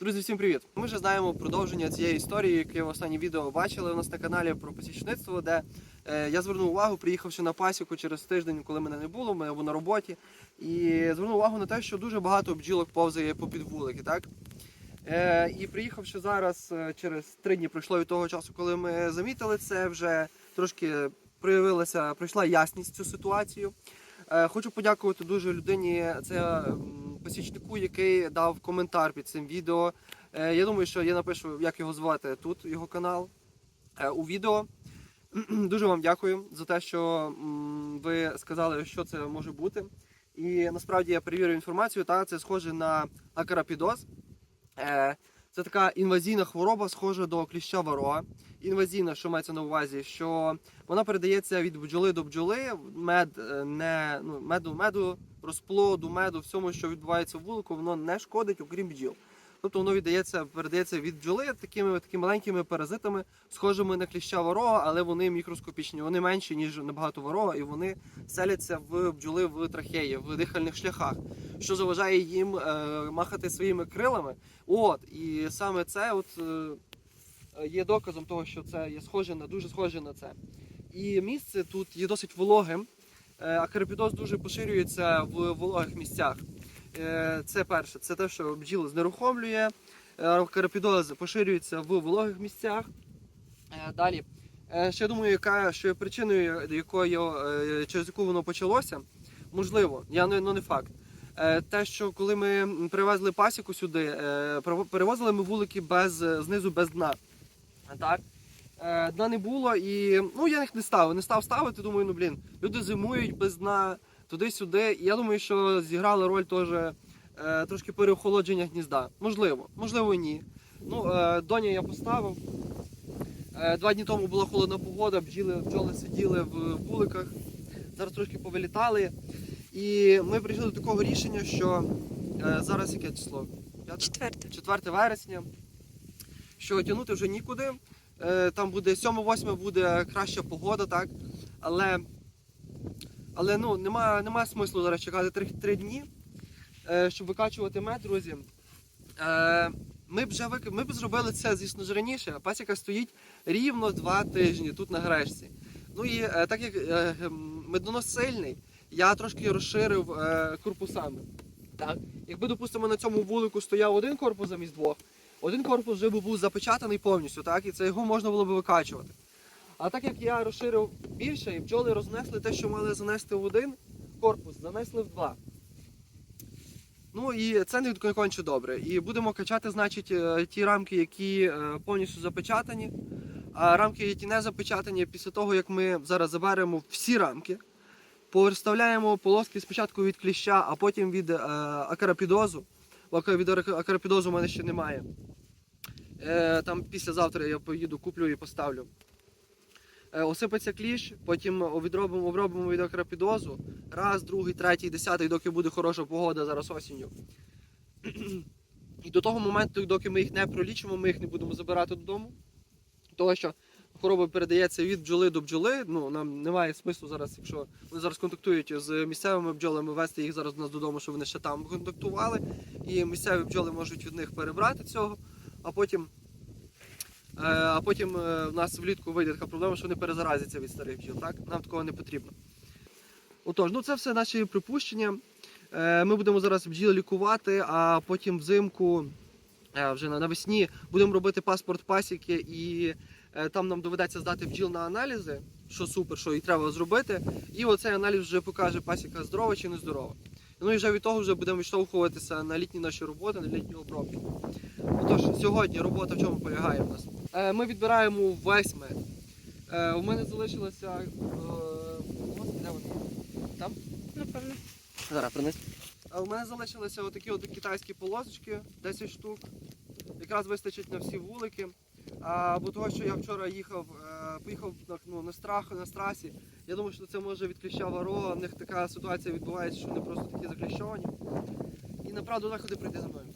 Друзі, всім привіт! Ми вже знаємо продовження цієї історії, яке в останнє відео бачили у нас на каналі про посічництво, де е, я звернув увагу, приїхавши на пасіку через тиждень, коли мене не було, мене був на роботі, і звернув увагу на те, що дуже багато бджілок повзає по підвулики, так? Е, і приїхавши зараз е, через три дні пройшло від того часу, коли ми замітили це, вже трошки проявилася, пройшла ясність цю ситуацію. Е, Хочу подякувати дуже людині, це посічнику, який дав коментар під цим відео. Е, Я думаю, що я напишу, як його звати тут, його канал е, у відео. Дуже вам дякую за те, що ви сказали, що це може бути. І насправді я перевірив інформацію, та це схоже на акарапідоз. Це така інвазійна хвороба, схожа до кліща вароа. Інвазійна, що мається на увазі, що вона передається від бджоли до бджоли, мед е, не ну, меду, меду, розплоду, меду, всьому, що відбувається в вулику, воно не шкодить, окрім бджіл. Тобто воно віддається, передається від бджоли такими, такими маленькими паразитами, схожими на кліща ворога, але вони мікроскопічні, вони менші, ніж набагато ворога, і вони селяться в бджоли в трахеї, в дихальних шляхах, що заважає їм е, махати своїми крилами. От, і саме це от, е, є доказом того, що це є схоже на дуже схоже на це. І місце тут є досить вологим. Е, Акарапідоз дуже поширюється в вологих місцях. Е, Це перше, це те, що бджіл знерухомлює. Е, Акарапідоз поширюється в вологих місцях. Е, Далі. Ще думаю, яка що причиною, якою, через яку воно почалося. Можливо, я ну, не факт. Те, що коли ми привезли пасіку сюди, перевозили ми вулики без, знизу без дна. Так? Дна не було і ну, я їх не ставив. Не став ставити, думаю, ну блін, люди зимують без дна, туди-сюди. Я думаю, що зіграла роль теж е, трошки переохолодження гнізда. Можливо, можливо, ні. Ну, е, доня я поставив. Е, Два дні тому була холодна погода, бджіли, бджоли сиділи в вуликах, зараз трошки повилітали. І ми прийшли до такого рішення, що е, зараз яке число? П'яте? Четверте. 4 вересня, що тягнути вже нікуди. Е, Там буде 7-8 буде краща погода, так? Але, але ну, немає, немає смислу зараз чекати 3, 3 дні, е, щоб викачувати мед, друзі. Е, Ми б вже вик... ми б зробили це, звісно ж, раніше, а пасіка стоїть рівно 2 тижні тут на грешці. Ну і е, так як е, медонос сильний, я трошки розширив е, корпусами. Так? Якби, допустимо, на цьому вулику стояв один корпус замість двох, один корпус вже був запечатаний повністю, так? і це його можна було б викачувати. А так як я розширив більше, і бджоли рознесли те, що мали занести в один корпус, занесли в два. Ну і це не конче добре. І будемо качати, значить, е, ті рамки, які е, повністю запечатані. А рамки, які не запечатані, після того, як ми зараз заберемо всі рамки, Переставляємо полоски спочатку від кліща, а потім від е, акарапідозу. Від акарапідозу в мене ще немає. Е, там післязавтра я поїду, куплю і поставлю. Е, осипеться кліщ, потім відробимо, обробимо від акарапідозу. Раз, другий, третій, десятий, доки буде хороша погода зараз осінню. І до того моменту, доки ми їх не пролічимо, ми їх не будемо забирати додому. Того, що хвороба передається від бджоли до бджоли. Ну, нам немає смислу зараз, якщо вони зараз контактують з місцевими бджолами, вести їх зараз до нас додому, щоб вони ще там контактували. І місцеві бджоли можуть від них перебрати цього, а потім. Е, А потім е, в нас влітку вийде така проблема, що вони перезаразяться від старих бджіл. Так? Нам такого не потрібно. Отож, ну це все наші припущення. Е, Ми будемо зараз бджіл лікувати, а потім взимку, вже навесні, будемо робити паспорт пасіки і Там нам доведеться здати бджіл на аналізи, що супер, що і треба зробити. І оцей аналіз вже покаже, пасіка здорова чи не здорова. Ну і вже від того вже будемо відштовхуватися на літні наші роботи, на літні обробки. Отож, сьогодні робота в чому полягає в нас? Е, Ми відбираємо весь мед. Е, У мене залишилося. е, де вони? Там? Напевно. Зараз принес. У мене залишилися отакі от китайські полосочки, 10 штук. Якраз вистачить на всі вулики. А, бо того, що я вчора їхав, поїхав на, ну, на страх на страсі. Я думаю, що це може від кліща варо. В них така ситуація відбувається, що вони просто такі закліщовані. І направду заходи прийти за мною.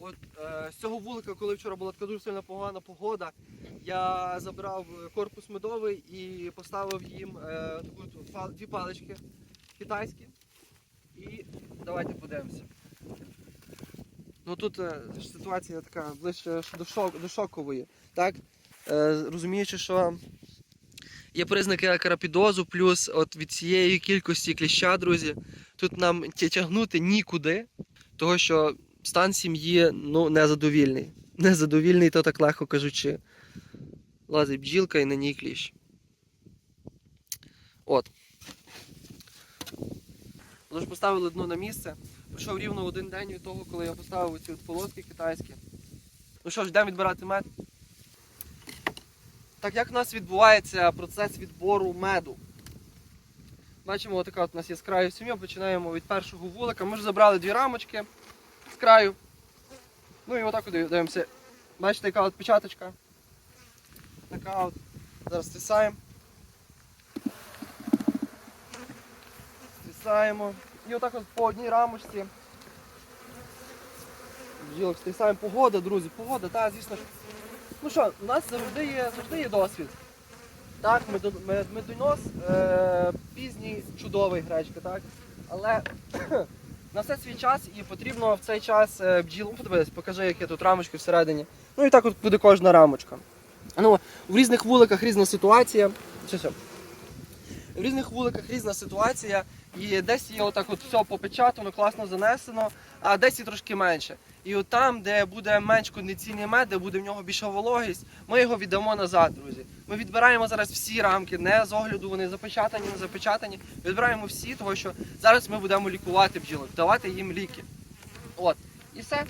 От е, з цього вулика, коли вчора була така дуже сильна погана погода, я забрав корпус медовий і поставив їм е, таку дві палички китайські. І давайте подивимося. Ну тут е, ситуація така ближче до, шок, до шокової. Так? Е, розуміючи, що є признаки акарапідозу, плюс от від цієї кількості кліща, друзі, тут нам тягнути нікуди, того що стан сім'ї ну, незадовільний. Незадовільний, то так легко кажучи. Лазить бджілка і на ній кліщ. От. Тож поставили дно на місце. Пройшов рівно один день від того, коли я поставив ці от полоски китайські. Ну що ж, йдемо відбирати мед. Так як у нас відбувається процес відбору меду? Бачимо, отака от у нас є сім'я, починаємо від першого вулика. Ми вже забрали дві рамочки краю. Ну і отак от дивимося. Бачите, яка от печаточка. Така от. Зараз стисаємо. Стисаємо. І отак от по одній рамочці. Бджілок стисаємо. Погода, друзі, погода, так, звісно ж. Ну що, у нас завжди є, завжди є досвід. Так, медо- мед- медонос е, пізній, чудовий гречка, так. Але на все свій час і потрібно в цей час е, бджіл. Ну, подивись, покажи, які тут рамочки всередині. Ну і так от буде кожна рамочка. Ну, в різних вуликах різна ситуація. Що, що? В різних вуликах різна ситуація. І десь є отак от все попечатано, класно занесено, а десь і трошки менше. І от там, де буде менш кондиційний мед, де буде в нього більша вологість, ми його віддамо назад, друзі. Ми відбираємо зараз всі рамки, не з огляду вони запечатані, не запечатані. Відбираємо всі, тому що зараз ми будемо лікувати бджілок, давати їм ліки. От. І все.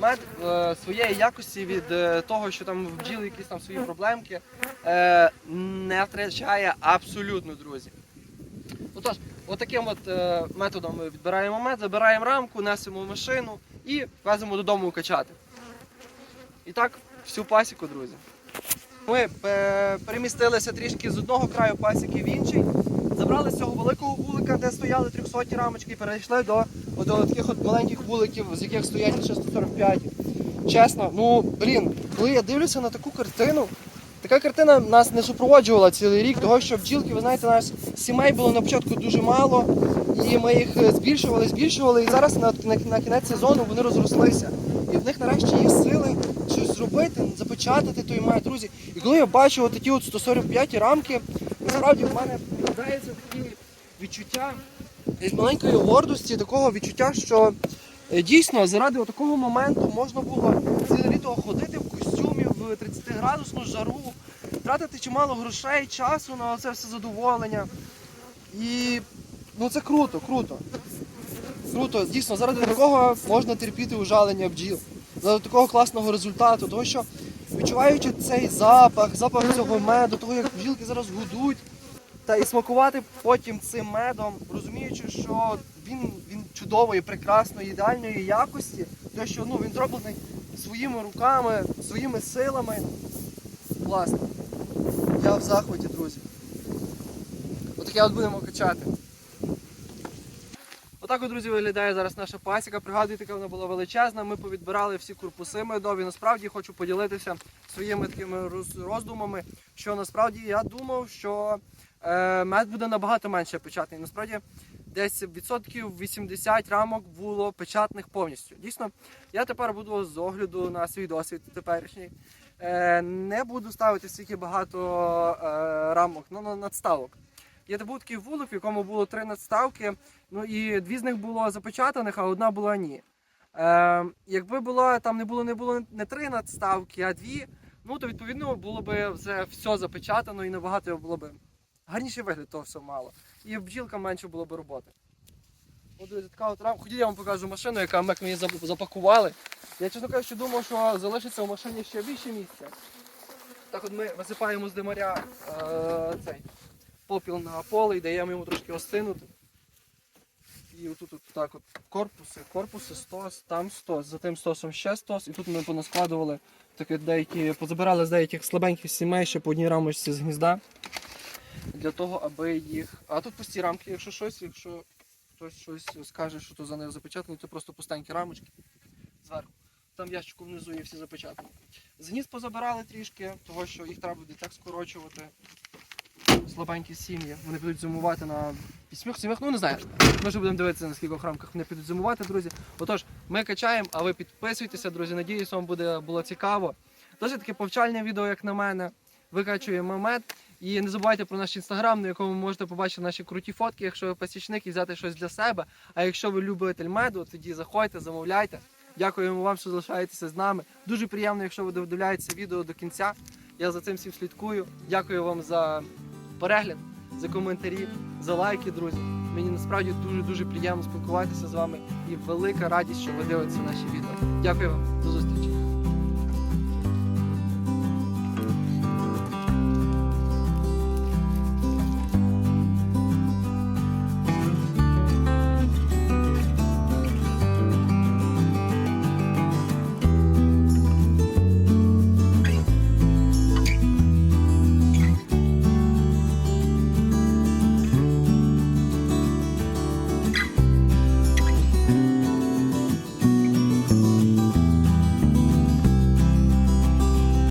Мед е, своєї якості від е, того, що там в бджіли якісь там свої проблемки, е, не втрачає абсолютно, друзі. Отож, отаким от е, методом ми відбираємо мед, забираємо рамку, несемо в машину і веземо додому качати. І так, всю пасіку, друзі. Ми е, перемістилися трішки з одного краю пасіки в інший. Забрали з цього великого вулика, де стояли 300 рамочки, і перейшли до, до таких от маленьких вуликів, з яких стоять лише 145. Чесно, ну блін, коли я дивлюся на таку картину, така картина нас не супроводжувала цілий рік, того що бджілки, ви знаєте, нас сімей було на початку дуже мало, і ми їх е, збільшували, збільшували, і зараз на, на, на кінець сезону вони розрослися. І в них нарешті є сили щось зробити, запечатати той мед, друзі. І коли я бачу такі от 145 рамки, насправді в мене складається такі відчуття з маленької гордості, такого відчуття, що е, дійсно заради такого моменту можна було ціле літо ходити в костюмі в 30-градусну жару, тратити чимало грошей, часу на це все задоволення. І ну це круто, круто. Круто, дійсно, заради такого можна терпіти ужалення бджіл. Заради такого класного результату, того що відчуваючи цей запах, запах цього меду, того як бджілки зараз гудуть, та і смакувати потім цим медом, розуміючи, що він, він чудової, прекрасної, ідеальної якості, те, що ну, він зроблений своїми руками, своїми силами. Класно. Я в захваті, друзі. Отаке от будемо качати. Отак, от, друзі, виглядає зараз наша пасіка. Пригадуйте, яка вона була величезна. Ми повідбирали всі корпуси медові. Насправді хочу поділитися своїми такими роздумами, що насправді я думав, що е, мед буде набагато менше печатний. Насправді десь відсотків 80 рамок було печатних повністю. Дійсно, я тепер буду з огляду на свій досвід теперішній. Е, не буду ставити стільки багато е, рамок, ну, надставок. Є був такий вулик, в якому було три надставки, ну і дві з них було запечатаних, а одна була ні. Е, якби було там не було не було не три надставки, а дві, ну то відповідно було б вже все запечатано і набагато було б гарніший вигляд того все мало. І бджілкам менше було б роботи. От така от рамка. Ходіть, я вам покажу машину, яка ми її запакували. Я чесно кажучи, думав, що залишиться в машині ще більше місця. Так от ми висипаємо з димаря е, цей попіл на поле і даємо йому трошки остинути. І отут от так от корпуси, корпуси 100, там 100, за тим стосом ще 100. І тут ми понаскладували такі деякі, позабирали з деяких слабеньких сімей ще по одній рамочці з гнізда. Для того, аби їх. А тут пусті рамки, якщо щось, якщо хтось щось скаже, що то за нею запечатано, це просто пустенькі рамочки зверху. там в ящику внизу є всі запечатані. З гнізд позабирали трішки, того що їх треба буде так скорочувати. Слабенькі сім'ї. Вони підуть зимувати на вісьмох сім'ях. Ну не знаю. Ми вже будемо дивитися, на скількох рамках вони підуть зимувати, друзі. Отож, ми качаємо, а ви підписуйтеся, друзі. Надіюсь, вам буде було цікаво. Досить таке повчальне відео, як на мене. Викачуємо мед. І не забувайте про наш інстаграм, на якому ви можете побачити наші круті фотки, якщо ви пасічник і взяти щось для себе. А якщо ви любитель меду, тоді заходьте, замовляйте. Дякуємо вам, що залишаєтеся з нами. Дуже приємно, якщо ви додивляєтеся відео до кінця. Я за цим всім слідкую. Дякую вам за перегляд, за коментарі, за лайки, друзі. Мені насправді дуже дуже приємно спілкуватися з вами і велика радість, що ви дивитеся наші відео. Дякую вам, до зустрічі.